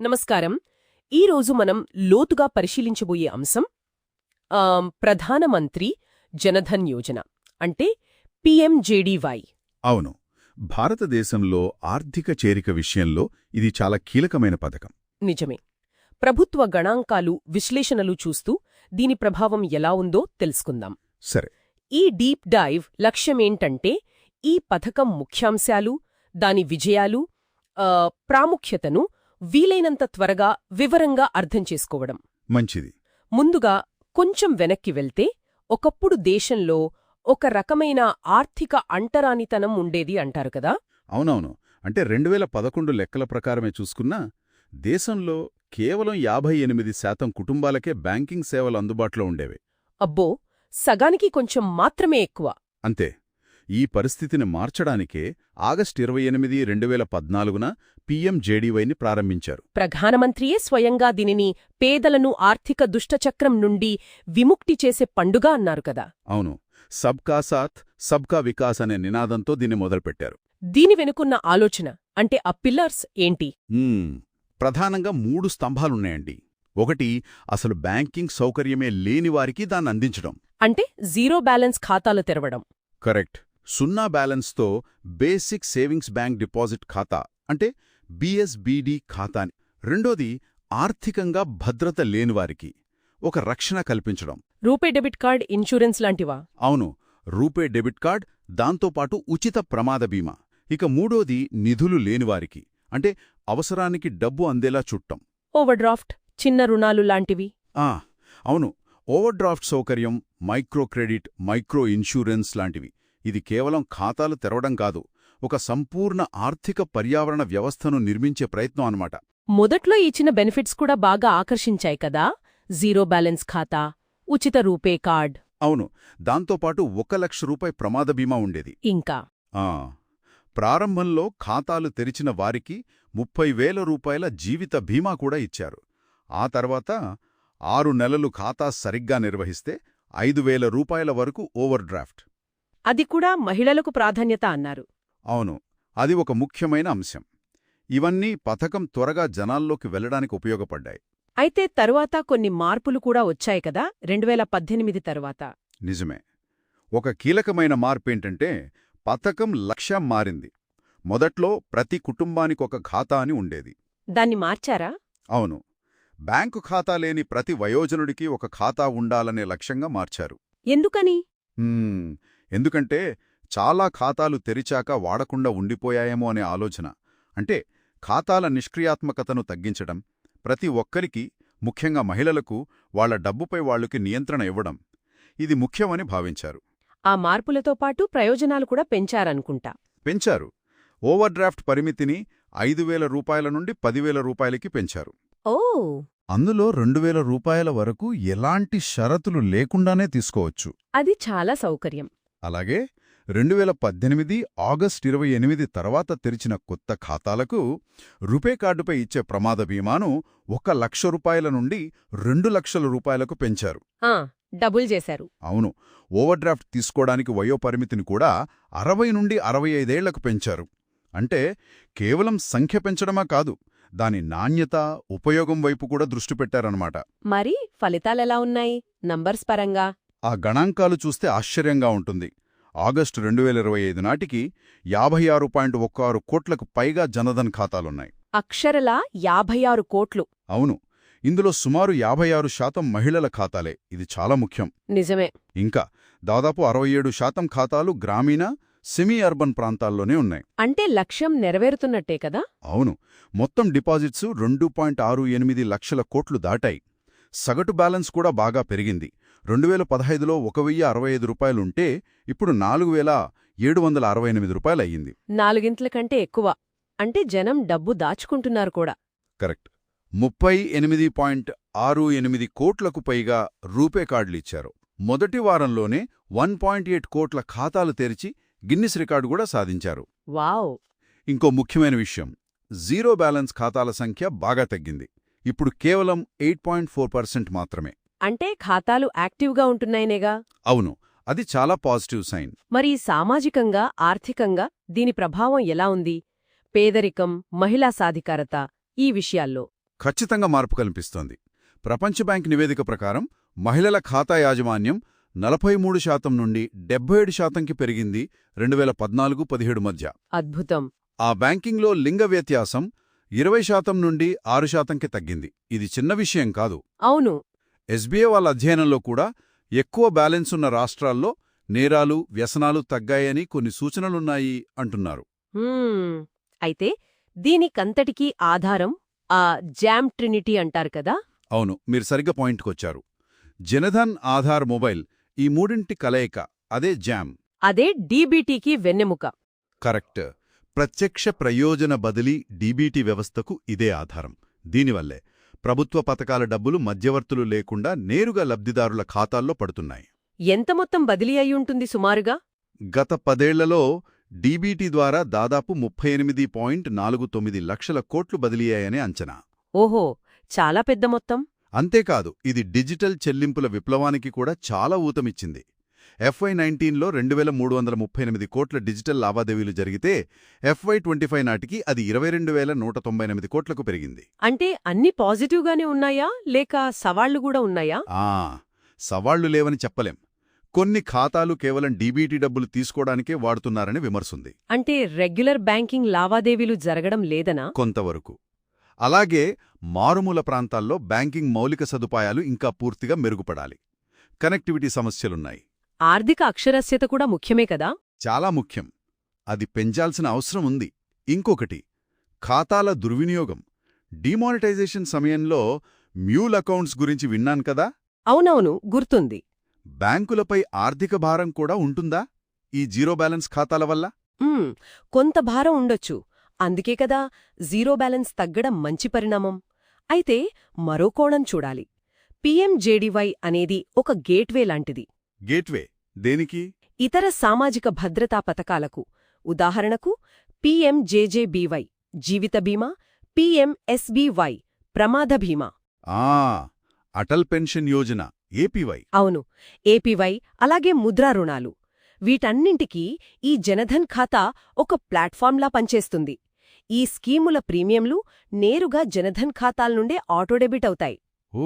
నమస్కారం. ఈరోజు మనం లోతుగా పరిశీలించబోయే అంశం ప్రధానమంత్రి జనధన్ యోజన అంటే పీఎంజేడీవై. అవును. భారతదేశంలో ఆర్థిక చేరిక విషయంలో ఇది చాలా కీలకమైన పథకం. నిజమే. ప్రభుత్వ గణాంకాలు విశ్లేషణలు చూస్తూ దీని ప్రభావం ఎలా ఉందో తెలుసుకుందాం. సరే. ఈ డీప్ డైవ్ లక్ష్యమేంటంటే ఈ పథకం ముఖ్యాంశాలు దాని విజయాలు ప్రాముఖ్యతను వీలైనంత త్వరగా వివరంగా అర్థం చేసుకోవడం. మంచిది. ముందుగా కొంచెం వెనక్కి వెళ్తే ఒకప్పుడు దేశంలో ఒక రకమైన ఆర్థిక అంటరానితనం ఉండేది అంటారు కదా? అవునవును. అంటే రెండు వేల పదకొండు లెక్కల ప్రకారమే చూసుకున్నా దేశంలో కేవలం యాభై ఎనిమిది శాతం కుటుంబాలకే బ్యాంకింగ్ సేవలు అందుబాటులో ఉండేవి. అబ్బో! సగానికి కొంచెం మాత్రమే ఎక్కువ. అంతే. ఈ పరిస్థితిని మార్చడానికే ఆగస్టు ఇరవై ఎనిమిది రెండు వేల పద్నాలుగున పీఎంజేడీవైని ప్రారంభించారు. ప్రధానమంత్రియే స్వయంగా దీనిని పేదలను ఆర్థిక దుష్టచక్రం నుండి విముక్తి చేసే పండుగ అన్నారు కదా. అవును. సబ్కా సాథ్ సబ్కా వికాస్ అనే నినాదంతో దీన్ని మొదలుపెట్టారు. దీని వెనుకున్న ఆలోచన అంటే ఆ పిల్లర్స్ ఏంటి. ప్రధానంగా మూడు స్తంభాలున్నాయండి. ఒకటి అసలు బ్యాంకింగ్ సౌకర్యమే లేని వారికి దాన్ని అందించడం. అంటే జీరో బ్యాలెన్స్ ఖాతాలు తెరవడం. కరెక్ట్. సున్నా బ్యాలెన్స్తో బేసిక్ సేవింగ్స్ బ్యాంక్ డిపాజిట్ ఖాతా అంటే బిఎస్బిడి ఖాతాని. రెండోది ఆర్థికంగా భద్రత లేనివారికి ఒక రక్షణ కల్పించడం. రూపే డెబిట్ కార్డ్ ఇన్సూరెన్స్ లాంటివా? అవును రూపే డెబిట్ కార్డ్ దాంతోపాటు ఉచిత ప్రమాద బీమా. ఇక మూడోది నిధులు లేనివారికి అంటే అవసరానికి డబ్బు అందేలా చుట్టం. ఓవర్డ్రాఫ్ట్ చిన్న రుణాలు లాంటివి? ఆ అవును ఓవర్డ్రాఫ్ట్ సౌకర్యం మైక్రో క్రెడిట్ మైక్రో ఇన్సూరెన్స్ లాంటివి. ఇది కేవలం ఖాతాలు తెరవడం కాదు ఒక సంపూర్ణ ఆర్థిక పర్యావరణ వ్యవస్థను నిర్మించే ప్రయత్నం అన్నమాట. మొదట్లో ఇచ్చిన బెనిఫిట్స్ కూడా బాగా ఆకర్షించాయి కదా? జీరో బ్యాలెన్స్ ఖాతా ఉచిత రూపే కార్డ్. అవును దాంతోపాటు ఒక లక్ష రూపాయి ప్రమాద బీమా ఉండేది. ఇంకా? ఆ ప్రారంభంలో ఖాతాలు తెరిచిన వారికి ముప్పై వేల రూపాయల జీవిత బీమా కూడా ఇచ్చారు. ఆ తర్వాత ఆరు నెలలు ఖాతా సరిగ్గా నిర్వహిస్తే ఐదు వేల రూపాయల వరకు ఓవర్ డ్రాఫ్ట్ అది కూడా మహిళలకు ప్రాధాన్యత అన్నారు. అవును అది ఒక ముఖ్యమైన అంశం. ఇవన్నీ పథకం త్వరగా జనాల్లోకి వెళ్ళడానికి ఉపయోగపడ్డాయి. అయితే తరువాత కొన్ని మార్పులు కూడా వచ్చాయి కదా రెండువేల పద్దెనిమిది తరువాత. నిజమే. ఒక కీలకమైన మార్పేంటంటే పథకం లక్ష్యం మారింది. మొదట్లో ప్రతి కుటుంబానికొక ఖాతా అని ఉండేది. దాన్ని మార్చారా? అవును. బ్యాంకు ఖాతా లేని ప్రతి వయోజనుడికి ఒక ఖాతా ఉండాలనే లక్ష్యంగా మార్చారు. ఎందుకని? ఎందుకంటే చాలా ఖాతాలు తెరిచాక వాడకుండా ఉండిపోయాయేమో అనే ఆలోచన. అంటే ఖాతాల నిష్క్రియాత్మకతను తగ్గించడం ప్రతి ఒక్కరికి ముఖ్యంగా మహిళలకు వాళ్ళ డబ్బుపై వాళ్ళకి నియంత్రణ ఇవ్వడం. ఇది ముఖ్యమని భావించారు. ఆ మార్పులతో పాటు ప్రయోజనాలు కూడా పెంచారనుకుంటా. పెంచారు. ఓవర్డ్రాఫ్ట్ పరిమితిని ఐదు వేల రూపాయల నుండి పదివేల రూపాయలకి పెంచారు. ఓ! అందులో రెండు వేల రూపాయల వరకు ఎలాంటి షరతులు లేకుండానే తీసుకోవచ్చు. అది చాలా సౌకర్యం. అలాగే రెండు వేల పద్దెనిమిది ఆగస్టు ఇరవై ఎనిమిది తర్వాత తెరిచిన కొత్త ఖాతాలకు రూపే కార్డుపై ఇచ్చే ప్రమాద బీమాను ఒక లక్ష రూపాయల నుండి రెండు లక్షల రూపాయలకు పెంచారు. డబుల్ చేశారు. అవును ఓవర్డ్రాఫ్ట్ తీసుకోవడానికి వయోపరిమితిని కూడా అరవై నుండి అరవై ఐదేళ్ళకు పెంచారు. అంటే కేవలం సంఖ్య పెంచడమా కాదు దాని నాణ్యత ఉపయోగం వైపు కూడా దృష్టి పెట్టారన్నమాట. మరి ఫలితాలెలా ఉన్నాయి? నంబర్స్ పరంగా ఆ గణాంకాలు చూస్తే ఆశ్చర్యంగా ఉంటుంది. ఆగస్టు రెండు వేల ఇరవై ఐదు నాటికి యాభై ఆరు పాయింట్ ఒక్క ఆరు కోట్లకు పైగా జనధన్ ఖాతాలున్నాయి. అక్షరలా యాభై ఆరు కోట్లు. అవును ఇందులో సుమారు యాభై ఆరు శాతం మహిళల ఖాతాలే. ఇది చాలా ముఖ్యం. నిజమే. ఇంకా దాదాపు అరవై ఏడు శాతం ఖాతాలు గ్రామీణ సెమీ అర్బన్ ప్రాంతాల్లోనే ఉన్నాయి. అంటే లక్ష్యం నెరవేరుతున్నట్టే కదా? అవును మొత్తం డిపాజిట్సు రెండు పాయింట్ ఆరు ఎనిమిది లక్షల కోట్లు దాటాయి. సగటు బ్యాలెన్స్ కూడా బాగా పెరిగింది. రెండు వేల పదహైదులో ఒక వెయ్యి అరవై ఐదు రూపాయలుంటే ఇప్పుడు నాలుగు వేల ఏడు వందల అరవై ఎనిమిది రూపాయలయ్యింది. నాలుగింట్ల కంటే ఎక్కువ. అంటే జనం డబ్బు దాచుకుంటున్నారు కూడా. కరెక్ట్. ముప్పై ఎనిమిది పాయింట్ ఆరు ఎనిమిది కోట్లకు పైగా రూపే కార్డులు ఇచ్చారు మొదటి వారంలోనే వన్ పాయింట్ ఎయిట్ కోట్ల ఖాతాలు తెరిచి గిన్నిస్ రికార్డు కూడా సాధించారు. వావ్! ఇంకో ముఖ్యమైన విషయం. జీరో బ్యాలెన్స్ ఖాతాల సంఖ్య బాగా తగ్గింది. ఇప్పుడు కేవలం ఎయిట్ పాయింట్ ఫోర్ పర్సెంట్ మాత్రమే. అంటే ఖాతాలు యాక్టివ్గా ఉంటున్నాయనేగా? అవును. అది చాలా పాజిటివ్ సైన్. మరి సామాజికంగా ఆర్థికంగా దీని ప్రభావం ఎలా ఉంది? పేదరికం మహిళా సాధికారత ఈ విషయాల్లో. ఖచ్చితంగా మార్పు కల్పిస్తోంది. ప్రపంచ బ్యాంక్ నివేదిక ప్రకారం మహిళల ఖాతా యాజమాన్యం నలభై మూడు శాతం నుండి డెబ్బై ఏడు శాతంకి పెరిగింది రెండు వేల పద్నాలుగు పదిహేడు మధ్య. అద్భుతం. ఆ బ్యాంకింగ్లో లింగ వ్యత్యాసం ఇరవై శాతం నుండి ఆరు శాతంకి తగ్గింది. ఇది చిన్న విషయం కాదు. అవును. ఎస్బీఐ వాళ్ళ అధ్యయనంలో కూడా ఎక్కువ బ్యాలెన్స్ ఉన్న రాష్ట్రాల్లో నేరాలు వ్యసనాలు తగ్గాయని కొన్ని సూచనలున్నాయి అంటున్నారు. అయితే దీనికంతటికీ ఆధారం ఆ జామ్ ట్రినిటీ అంటారు కదా? అవును. మీరు సరిగ్గా పాయింట్కొచ్చారు. జనధన్ ఆధార్ మొబైల్ ఈ మూడింటి కలయిక అదే జామ్. అదే డీబీటీకి వెన్నెముక. కరెక్ట్. ప్రత్యక్ష ప్రయోజన బదిలీ డీబీటీ వ్యవస్థకు ఇదే ఆధారం. దీనివల్లే. ప్రభుత్వ పథకాల డబ్బులు మధ్యవర్తులు లేకుండా నేరుగా లబ్ధిదారుల ఖాతాల్లో పడుతున్నాయి. ఎంత మొత్తం బదిలీ అయ్యుంటుంది సుమారుగా? గత పదేళ్ళలో డీబీటీ ద్వారా దాదాపు ముప్పై ఎనిమిది పాయింట్ నాలుగు తొమ్మిది లక్షల కోట్లు బదిలీయాయని అంచనా. ఓహో చాలా పెద్ద మొత్తం. అంతేకాదు ఇది డిజిటల్ చెల్లింపుల విప్లవానికి కూడా చాలా ఊతమిచ్చింది. ఎఫ్వై నైన్టీన్లో రెండు వేల మూడు వందల ముప్పై ఎనిమిది కోట్ల డిజిటల్ లావాదేవీలు జరిగితే ఎఫ్వై ట్వంటీ ఫైవ్ నాటికి అది ఇరవై రెండు వేల నూట తొంభై ఎనిమిది కోట్లకు పెరిగింది. అంటే అన్ని పాజిటివ్గానే ఉన్నాయా? లేక సవాళ్ళు కూడా ఉన్నాయా? ఆ సవాళ్ళు లేవని చెప్పలేం. కొన్ని ఖాతాలు కేవలం డీబీటీ డబ్బులు తీసుకోవడానికే వాడుతున్నారని విమర్శుంది. అంటే రెగ్యులర్ బ్యాంకింగ్ లావాదేవీలు జరగడం లేదనా? కొంతవరకు. అలాగే మారుమూల ప్రాంతాల్లో బ్యాంకింగ్ మౌలిక సదుపాయాలు ఇంకా పూర్తిగా మెరుగుపడాలి. కనెక్టివిటీ సమస్యలున్నాయి. ఆర్థిక అక్షరస్యత కూడా ముఖ్యమే కదా? చాలా ముఖ్యం. అది పెంచాల్సిన అవసరం ఉంది. ఇంకొకటి ఖాతాల దుర్వినియోగం. డిమానిటైజేషన్ సమయంలో మ్యూల్ అకౌంట్స్ గురించి విన్నాను కదా? అవునవును గుర్తుంది. బ్యాంకులపై ఆర్థిక భారం కూడా ఉంటుందా? ఈ జీరో బ్యాలెన్స్ ఖాతాల వల్ల? కొంత భారం ఉండొచ్చు. అందుకే కదా జీరో బ్యాలెన్స్ తగ్గడం మంచి పరిణామం. అయితే మరో కోణం చూడాలి. పీఎంజేడీవై అనేది ఒక గేట్వే లాంటిది. గేట్వే దేనికి? ఇతర సామాజిక భద్రతా పథకాలకు. ఉదాహరణకు పీఎంజేజేబీవై జీవిత బీమా పీఎంఎస్బీవై ప్రమాద బీమా. ఆ అటల్ పెన్షన్ యోజన ఏపీవై. అవును ఏపీవై అలాగే ముద్రా రుణాలు. వీటన్నింటికీ ఈ జనధన్ ఖాతా ఒక ప్లాట్ఫామ్లా పనిచేస్తుంది. ఈ స్కీముల ప్రీమియంలు నేరుగా జనధన్ ఖాతాల నుండే ఆటోడెబిట్ అవుతాయి. ఓ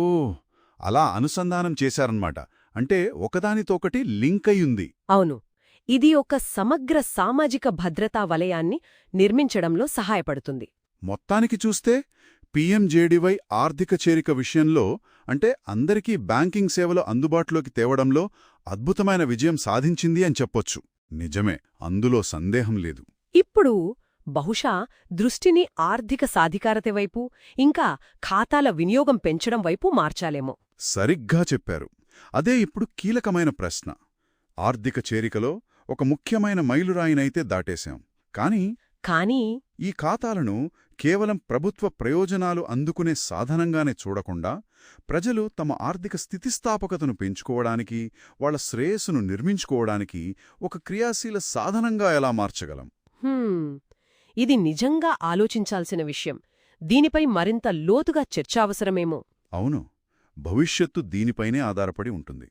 అలా అనుసంధానం చేశారన్నమాట అంటే ఒకదానితోకటి లింక్ అయ్యుంది అవును. ఇది ఒక సమగ్ర సామాజిక భద్రతా వలయాన్ని నిర్మించడంలో సహాయపడుతుంది. మొత్తానికి చూస్తే పీఎంజేడీవై ఆర్థిక చేరిక విషయంలో అంటే అందరికీ బ్యాంకింగ్ సేవలు అందుబాటులోకి తేవడంలో అద్భుతమైన విజయం సాధించింది అని చెప్పొచ్చు. నిజమే అందులో సందేహం లేదు. ఇప్పుడు బహుశా దృష్టిని ఆర్థిక సాధికారత వైపు ఇంకా ఖాతాల వినియోగం పెంచడం వైపు మార్చాలేమో. సరిగ్గా చెప్పారు. అదే ఇప్పుడు కీలకమైన ప్రశ్న. ఆర్థిక చేరికలో ఒక ముఖ్యమైన మైలురాయినైతే దాటేశాం. కాని కానీ ఈ ఖాతాలను కేవలం ప్రభుత్వ ప్రయోజనాలు అందుకునే సాధనంగానే చూడకుండా ప్రజలు తమ ఆర్థిక స్థితిస్థాపకతను పెంచుకోవడానికి వాళ్ళ శ్రేయస్సును నిర్మించుకోవడానికి ఒక క్రియాశీల సాధనంగా ఎలా మార్చగలం? ఇది నిజంగా ఆలోచించాల్సిన విషయం. దీనిపై మరింత లోతుగా చర్చ అవసరమేమో. అవును. భవిష్యత్తు దీనిపైనే ఆధారపడి ఉంటుంది.